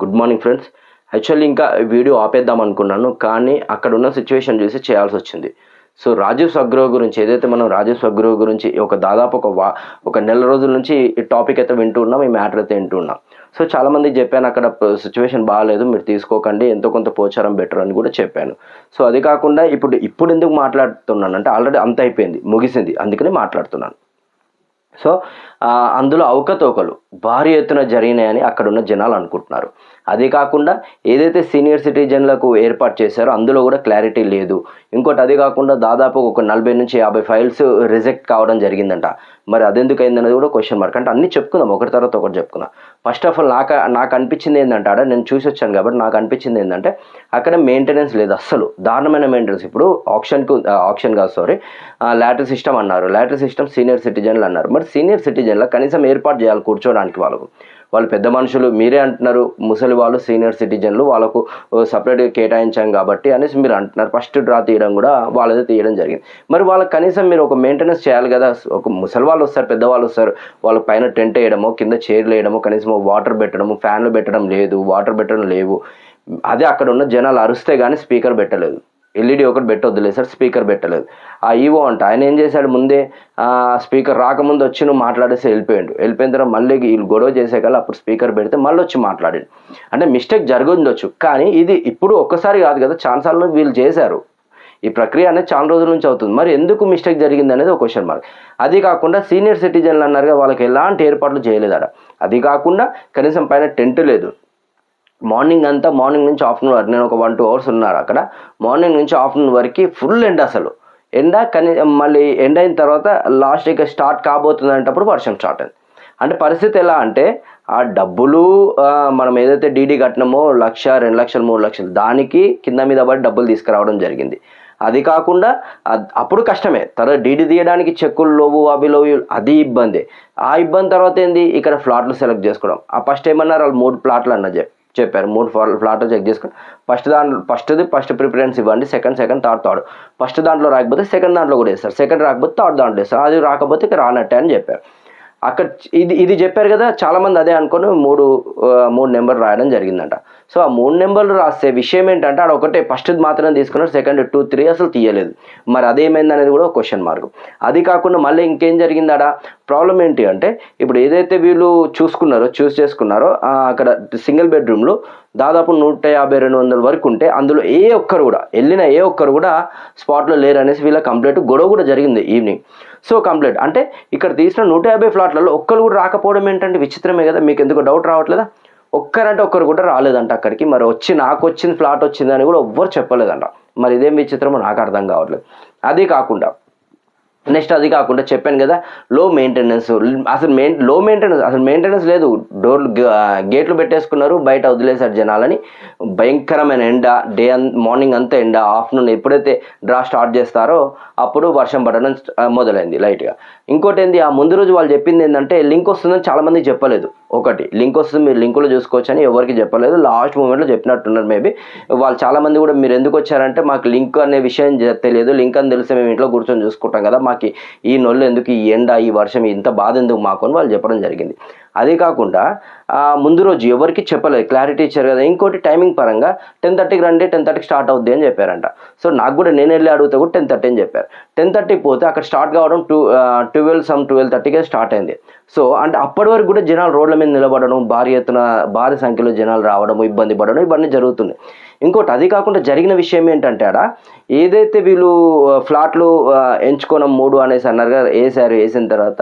Good morning friends actually ఇంకా video ఆపేద్దాం అనుకున్నాను కానీ అక్కడ ఉన్న సిచ్యువేషన్ చూసి చేయాల్సి వచ్చింది. సో రాజీవ్ స్వగృహ గురించి ఏదైతే మనం రాజీవ్ స్వగృహ గురించి ఒక దాదాపు ఒక వా ఒక నెల రోజుల నుంచి ఈ టాపిక్ అయితే వింటూ ఉన్నాం ఈ మ్యాటర్ అయితే వింటూ ఉన్నాం. సో చాలామంది చెప్పాను అక్కడ సిచ్యువేషన్ బాగాలేదు మీరు తీసుకోకండి ఎంతో కొంత పోచారం బెటర్ అని కూడా చెప్పాను. సో అది కాకుండా ఇప్పుడు ఇప్పుడు ఎందుకు మాట్లాడుతున్నాను అంటే ఆల్రెడీ అంత అయిపోయింది ముగిసింది అందుకని మాట్లాడుతున్నాను. సో అందులో అవకతవకలు భారీ ఎత్తున జరిగినాయని అక్కడ ఉన్న జనాలు అనుకుంటున్నారు. అదే కాకుండా ఏదైతే సీనియర్ సిటిజన్లకు ఏర్పాటు చేశారో అందులో కూడా క్లారిటీ లేదు. ఇంకోటి అది కాకుండా దాదాపు ఒక నలభై నుంచి యాభై ఫైల్స్ రిజెక్ట్ కావడం జరిగిందంట. మరి అదెందుకు అయిందనేది కూడా క్వశ్చన్ మార్క్ అంటే అన్ని చెప్పుకుందాం ఒకటి తర్వాత ఒకటి చెప్పుకుందాం ఫస్ట్ ఆఫ్ ఆల్ నాకు నాకు అనిపించింది ఏంటంటే ఆడ నేను చూసి వచ్చాను కాబట్టి నాకు అనిపించింది ఏంటంటే అక్కడ మెయింటెనెన్స్ లేదు అస్సలు. దారుణమైన మెయింటెనెన్స్ ఇప్పుడు ఆప్షన్కు ఆప్షన్ కాదు సారీ లాటరీ సిస్టమ్ అన్నారు. లాటరీ సిస్టమ్ సీనియర్ సిటిజన్లు అన్నారు. మరి సీనియర్ సిటిజన్ల కనీసం ఏర్పాటు చేయాలి కూర్చోడానికి వాళ్ళకు. వాళ్ళు పెద్ద మనుషులు మీరే అంటున్నారు ముసలి వాళ్ళు సీనియర్ సిటిజన్లు వాళ్ళకు సపరేట్గా కేటాయించాం కాబట్టి అనేసి మీరు అంటున్నారు. ఫస్ట్ డ్రా తీయడం కూడా వాళ్ళది తీయడం జరిగింది. మరి వాళ్ళకి కనీసం మీరు ఒక మెయింటెనెన్స్ చేయాలి కదా ఒక ముసలి వాళ్ళు వస్తారు పెద్దవాళ్ళు వస్తారు వాళ్ళ పైన టెంట్ వేయడమో కింద చైర్లు వేయడమో కనీసం వాటర్ పెట్టడము ఫ్యాన్లు పెట్టడం లేదు వాటర్ పెట్టడం లేవు. అదే అక్కడ ఉన్న జనాలు అరిస్తే కానీ స్పీకర్ పెట్టలేదు. ఎల్ఈడి ఒకటి పెట్టొద్దులే సార్ స్పీకర్ పెట్టలేదు. ఆ ఈవో అంట ఆయన ఏం చేశాడు ముందే? స్పీకర్ రాకముందు వచ్చి నువ్వు మాట్లాడేసి వెళ్ళిపోయాడు. వెళ్ళిపోయిన తర్వాత మళ్ళీ వీళ్ళు గొడవ చేసే కదా అప్పుడు స్పీకర్ పెడితే మళ్ళీ వచ్చి మాట్లాడాడు. అంటే మిస్టేక్ జరగundొచ్చు కానీ ఇది ఇప్పుడు ఒక్కసారి కాదు కదా ఛాన్సార్లు వీళ్ళు చేశారు. ఈ ప్రక్రియ అనేది చాలా రోజుల నుంచి అవుతుంది. మరి ఎందుకు మిస్టేక్ జరిగింది అనేది ఒక క్వశ్చన్ మార్క్ అది కాకుండా సీనియర్ సిటిజన్లు అన్నారుగా వాళ్ళకి ఎలాంటి ఏర్పాట్లు చేయలేదట. అది కాకుండా కనీసం పైన టెంట్ లేదు. మార్నింగ్ అంతా మార్నింగ్ నుంచి ఆఫ్టర్నూన్ వరకు నేను ఒక వన్ టూ అవర్స్ ఉన్నారు అక్కడ. మార్నింగ్ నుంచి ఆఫ్టర్నూన్ వరకు ఫుల్ ఎండ అసలు. ఎండ కనీ మళ్ళీ ఎండ అయిన తర్వాత లాస్ట్ ఇక స్టార్ట్ కాబోతుంది అంటప్పుడు వర్షం స్టార్ట్ అయింది. అంటే పరిస్థితి ఎలా అంటే ఆ డబ్బులు మనం ఏదైతే డీడీ కట్టినామో లక్ష రెండు లక్షలు మూడు లక్షలు దానికి కింద మీద పడి డబ్బులు తీసుకురావడం జరిగింది. అది కాకుండా అప్పుడు కష్టమే. తర్వాత డీడీ తీయడానికి చెక్కులు లోవు అవి లోవు అది ఇబ్బంది. ఆ ఇబ్బంది తర్వాత ఏంది? ఇక్కడ ఫ్లాట్లు సెలెక్ట్ చేసుకోవడం. ఆ ఫస్ట్ ఏమన్నారు? వాళ్ళు మూడు ఫ్లాట్లు అన్న చెప్పి. చెప్పారు. మూడు ఫ్లా- ఫ్లాట్లు చెక్ చేసుకుని ఫస్ట్ దాంట్లో ఫస్ట్ది ఫస్ట్ ప్రిఫరెన్స్ ఇవ్వండి second second third third. First దాంట్లో రాకపోతే సెకండ్ దాంట్లో కూడా వేస్తారు. సెకండ్ రాకపోతే థర్డ్ దాంట్లో వేస్తారు. అది రాకపోతే ఇక రానట్టే అని చెప్పారు. అక్కడ ఇది ఇది చెప్పారు కదా చాలామంది అదే అనుకుని మూడు మూడు నెంబర్ రాయడం జరిగిందంట. సో ఆ మూడు నెంబర్లు రాసే విషయం ఏంటంటే ఆడ ఒకటే ఫస్ట్ మాత్రమే తీసుకున్నారు సెకండ్ టూ త్రీ అసలు తీయలేదు. మరి అదేమైంది అనేది కూడా క్వశ్చన్ మార్క్ అది కాకుండా మళ్ళీ ఇంకేం జరిగింది ప్రాబ్లం ఏంటి అంటే ఇప్పుడు ఏదైతే వీళ్ళు చూసుకున్నారో చూస్ చేసుకున్నారో అక్కడ సింగిల్ బెడ్రూమ్లో దాదాపు నూట యాభై రెండు వందల వరకు ఉంటే అందులో ఏ ఒక్కరు కూడా వెళ్ళిన ఏ ఒక్కరు కూడా స్పాట్లో లేరు అనేసి వీళ్ళ కంప్లైంట్ గొడవ కూడా జరిగింది ఈవినింగ్. సో కంప్లైంట్ అంటే ఇక్కడ తీసిన నూట యాభై ఫ్లాట్లలో ఒక్కరు కూడా రాకపోవడం ఏంటంటే విచిత్రమే కదా మీకు ఎందుకు డౌట్ రావట్లేదా? ఒక్కరంటే ఒక్కరు కూడా రాలేదంట అక్కడికి మరి వచ్చి నాకు వచ్చింది ఫ్లాట్ వచ్చింది అని కూడా ఎవ్వరు చెప్పలేదంట. మరి ఇదేం విచిత్రమో నాకు అర్థం కావట్లేదు. అదే కాకుండా నెక్స్ట్ అది కాకుండా చెప్పాను కదా లో మెయింటెనెన్స్ అసలు మెయిన్లో మెయింటెనెన్స్ అసలు మెయింటెనెన్స్ లేదు. డోర్లు గేట్లు పెట్టేసుకున్నారు బయట వదిలేశారు జనాలని. భయంకరమైన ఎండ డే అన్ మార్నింగ్ అంతా ఎండ ఆఫ్టర్నూన్ ఎప్పుడైతే డ్రా స్టార్ట్ చేస్తారో అప్పుడు వర్షం పడడం మొదలైంది లైట్గా. ఇంకోటి ఏంది ఆ ముందు రోజు వాళ్ళు చెప్పింది ఏంటంటే లింక్ వస్తుందని చాలామంది చెప్పలేదు. ఒకటి లింక్ వస్తుంది మీరు లింకులో చూసుకోవచ్చు అని ఎవరికి చెప్పలేదు. లాస్ట్ మూమెంట్లో చెప్పినట్టున్నారు మేబీ. వాళ్ళు చాలామంది కూడా మీరు ఎందుకు వచ్చారంటే మాకు లింక్ అనే విషయం తెలియదు. లింక్ అని తెలిస్తే మేము ఇంట్లో కూర్చొని చూసుకుంటాం కదా మాకు ఈ నొల్లు ఎందుకు ఈ ఎండ ఈ వర్షం ఇంత బాధ ఎందుకు మాకు అని వాళ్ళు చెప్పడం జరిగింది. అదే కాకుండా ముందు రోజు ఎవరికి చెప్పలేదు. క్లారిటీ ఇచ్చారు కదా. ఇంకోటి టైమింగ్ పరంగా టెన్ థర్టీకి రండి టెన్ థర్టీకి స్టార్ట్ అవుద్ది అని చెప్పారంట. సో నాకు కూడా నేను వెళ్ళి అడిగితే కూడా టెన్ థర్టీ అని చెప్పారు. టెన్ థర్టీకి పోతే అక్కడ స్టార్ట్ కావడం టూ ట్వెల్వ్ సమ్ ట్వెల్వ్ థర్టీకే స్టార్ట్ అయింది. సో అంటే అప్పటి వరకు కూడా జనాలు రోడ్ల మీద నిలబడడం భారీ ఎత్తున భారీ సంఖ్యలో జనాలు రావడం ఇబ్బంది పడడం ఇవన్నీ జరుగుతున్నాయి. ఇంకోటి అది కాకుండా జరిగిన విషయం ఏంటంటే ఆడ ఏదైతే వీళ్ళు ఫ్లాట్లు ఆ, ఎంచుకోవడం మూడు అనేసి అన్నారు కదా వేసారు వేసిన తర్వాత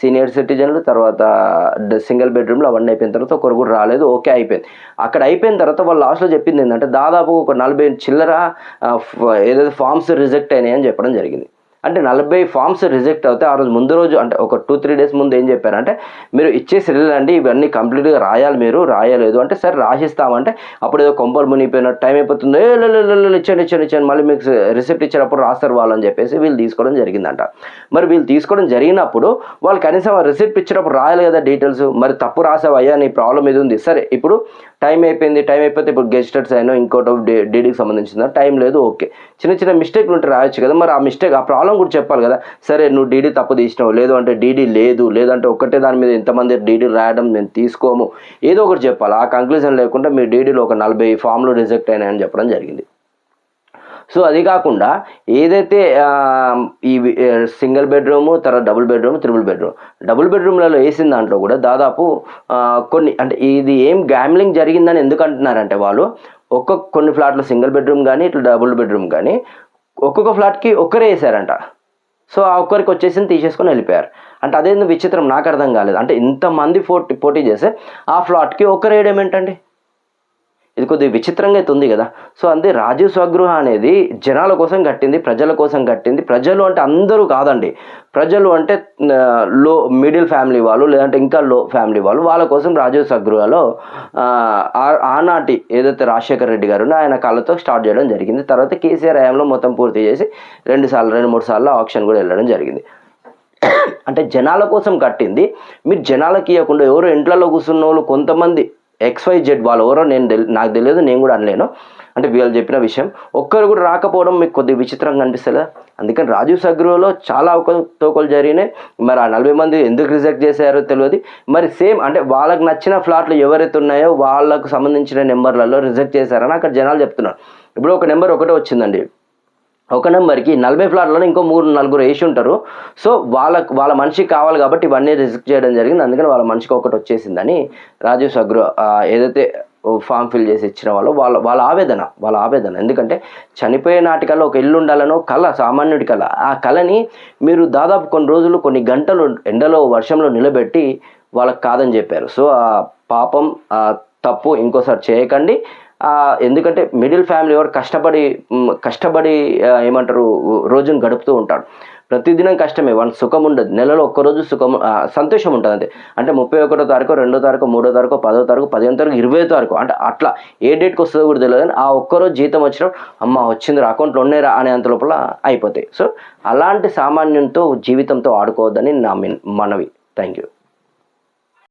సీనియర్ సిటిజన్లు తర్వాత సింగిల్ బెడ్రూమ్లు అవన్నీ అయిపోయిన తర్వాత ఒకరు కూడా రాలేదు ఓకే అయిపోయింది. అక్కడ అయిపోయిన తర్వాత వాళ్ళు లాస్ట్లో చెప్పింది ఏంటంటే దాదాపు ఒక నలభై చిల్లర ఏదైతే ఫామ్స్ రిజెక్ట్ అయినాయి అని చెప్పడం జరిగింది. అంటే నలభై ఫామ్స్ రిజెక్ట్ అవుతాయి. ఆ రోజు ముందు రోజు అంటే ఒక టూ త్రీ డేస్ ముందు ఏం చెప్పారంటే మీరు ఇచ్చేసి వెళ్ళండి ఇవన్నీ కంప్లీట్గా రాయాలి మీరు రాయలేదు అంటే సరే రాసిస్తామంటే అప్పుడు ఏదో కొంపలు మునిగిపోయిన టైం అయిపోతుంది. ఏ ఇచ్చాను ఇచ్చాను ఇచ్చాను మళ్ళీ మీకు రిసిప్ట్ ఇచ్చినప్పుడు రాస్తారు వాళ్ళు అని చెప్పేసి వీళ్ళు తీసుకోవడం జరిగిందంట. మరి వీళ్ళు తీసుకోవడం జరిగినప్పుడు వాళ్ళు కనీసం ఆ రిసిప్ట్ ఇచ్చినప్పుడు రాయాలి కదా డీటెయిల్స్. మరి తప్పు రాసావు అయ్యా నీ ప్రాబ్లం ఇది ఉంది. సరే ఇప్పుడు టైం అయిపోయింది టైం అయిపోతే ఇప్పుడు గెస్టర్స్ అయినా ఇంకోటి డీడీకి సంబంధించిన టైం లేదు ఓకే. చిన్న చిన్న మిస్టేక్లు ఉంటే రాయొచ్చు కదా. మరి ఆ మిస్టేక్ ఆ ప్రాబ్లం మనం కూడా చెప్పాలి కదా సరే నువ్వు డీడీ తప్పు తీసినావు లేదు అంటే డీడీ లేదు లేదంటే ఒక్కటే దాని మీద ఎంతమంది డీడీ రాయడం మేము తీసుకోము. ఏదో ఒకటి చెప్పాలి. ఆ కంక్లూజన్ లేకుండా మీ డీడీలో ఒక నలభై ఫామ్లు రిజెక్ట్ అయినాయని చెప్పడం జరిగింది. సో అది కాకుండా ఏదైతే ఈ సింగిల్ బెడ్రూమ్ తర్వాత double bedroom triple bedroom double బెడ్రూమ్లలో వేసిన దాంట్లో కూడా దాదాపు కొన్ని అంటే ఇది ఏం గ్యామ్లింగ్ జరిగిందని ఎందుకు అంటున్నారంటే వాళ్ళు ఒక్కొక్క కొన్ని ఫ్లాట్లు సింగిల్ బెడ్రూమ్ కానీ ఇట్లా డబుల్ బెడ్రూమ్ కానీ ఒక్కొక్క ఫ్లాట్కి ఒక్కరే వేసారంట. సో ఆ ఒక్కరికి వచ్చేసి తీసేసుకొని వెళ్ళిపోయారు. అంటే అదేందో విచిత్రం నాకు అర్థం కాలేదు. అంటే ఇంతమంది పోటీ పోటీ చేస్తే ఆ ఫ్లాట్కి ఒక్కరు వేయడం ఏంటండి? ఇది కొద్దిగా విచిత్రంగా అయితే ఉంది కదా. సో అంతే రాజీవ్ స్వగృహ అనేది జనాల కోసం కట్టింది ప్రజల కోసం కట్టింది. ప్రజలు అంటే అందరూ కాదండి. ప్రజలు అంటే లో మిడిల్ ఫ్యామిలీ వాళ్ళు లేదంటే ఇంకా లో ఫ్యామిలీ వాళ్ళు వాళ్ళ కోసం రాజీవ్ స్వగృహలో ఆ, ఆనాటి ఏదైతే రాజశేఖర రెడ్డి గారు ఆయన కాళ్ళతో స్టార్ట్ చేయడం జరిగింది. తర్వాత కేసీఆర్ హయాంలో మొత్తం పూర్తి చేసి రెండు సార్లు రెండు మూడు సార్లు ఆప్షన్ కూడా వెళ్ళడం జరిగింది. అంటే జనాల కోసం కట్టింది. మీరు జనాలకి ఇవ్వకుండా ఎవరో ఇంట్లలో కూర్చున్న వాళ్ళు కొంతమంది ఎక్స్వై జెడ్ వాళ్ళు ఎవరో నేను తెలి- నాకు తెలియదు నేను కూడా అనలేను. అంటే వీళ్ళు చెప్పిన విషయం. ఒక్కరు కూడా రాకపోవడం మీకు కొద్దిగా విచిత్రంగా అనిపిస్తలేదా అందుకని రాజీవ్ సగ్రూలో చాలా తోకలు జరిగినాయి. మరి ఆ నలభై మంది ఎందుకు రిజెక్ట్ చేశారో తెలియదు. మరి సేమ్ అంటే వాళ్ళకి నచ్చిన ఫ్లాట్లు ఎవరైతే ఉన్నాయో వాళ్ళకు సంబంధించిన నెంబర్లలో రిజెక్ట్ చేశారని అక్కడ జనాలు చెప్తున్నారు. ఇప్పుడు ఒక నెంబర్ ఒకటే వచ్చిందండి. ఒక నెంబర్కి నలభై ఫ్లాట్లలో ఇంకో మూడు నలుగురు వేసి ఉంటారు. సో వాళ్ళకు వాళ్ళ మనిషికి కావాలి కాబట్టి ఇవన్నీ రిజెక్ట్ చేయడం జరిగింది. అందుకని వాళ్ళ మనిషికి ఒకటి వచ్చేసిందని రాజీవ్ సగ్రు ఏదైతే ఫామ్ ఫిల్ చేసి ఇచ్చిన వాళ్ళు వాళ్ళ వాళ్ళ ఆవేదన వాళ్ళ ఆవేదన. ఎందుకంటే చనిపోయే నాటికల్లో ఒక ఇల్లు ఉండాలనో కళ సామాన్యుడి కళ. ఆ కళని మీరు దాదాపు కొన్ని రోజులు కొన్ని గంటలు ఎండలో వర్షంలో నిలబెట్టి వాళ్ళకి కాదని చెప్పారు. సో ఆ పాపం తప్పు ఇంకోసారి చేయకండి. ఎందుకంటే మిడిల్ ఫ్యామిలీ ఎవరు కష్టపడి కష్టపడి ఏమంటారు రోజును గడుపుతూ ఉంటాడు ప్రతిదినం కష్టమే వన్ సుఖం ఉండదు. నెలలో ఒక్కరోజు సుఖం సంతోషం ఉంటుంది అంతే. అంటే ముప్పై ఒకటో తారీఖు రెండో తారీఖు మూడో తారీఖు పదో తారీఖు పదిహేను తారీఖు ఇరవై తారీఖు అంటే అట్లా. ఏ డేట్కి వస్తుందో కూడా తెలియదు కానీ ఆ ఒక్కరోజు జీతం వచ్చినప్పుడు అమ్మ వచ్చింది అకౌంట్లో ఉన్నాయిరా అనే అంత లోపల అయిపోతాయి. సో అలాంటి సామాన్యంతో జీవితంతో ఆడుకోవద్దని నా మిన్ మనవి. Thank you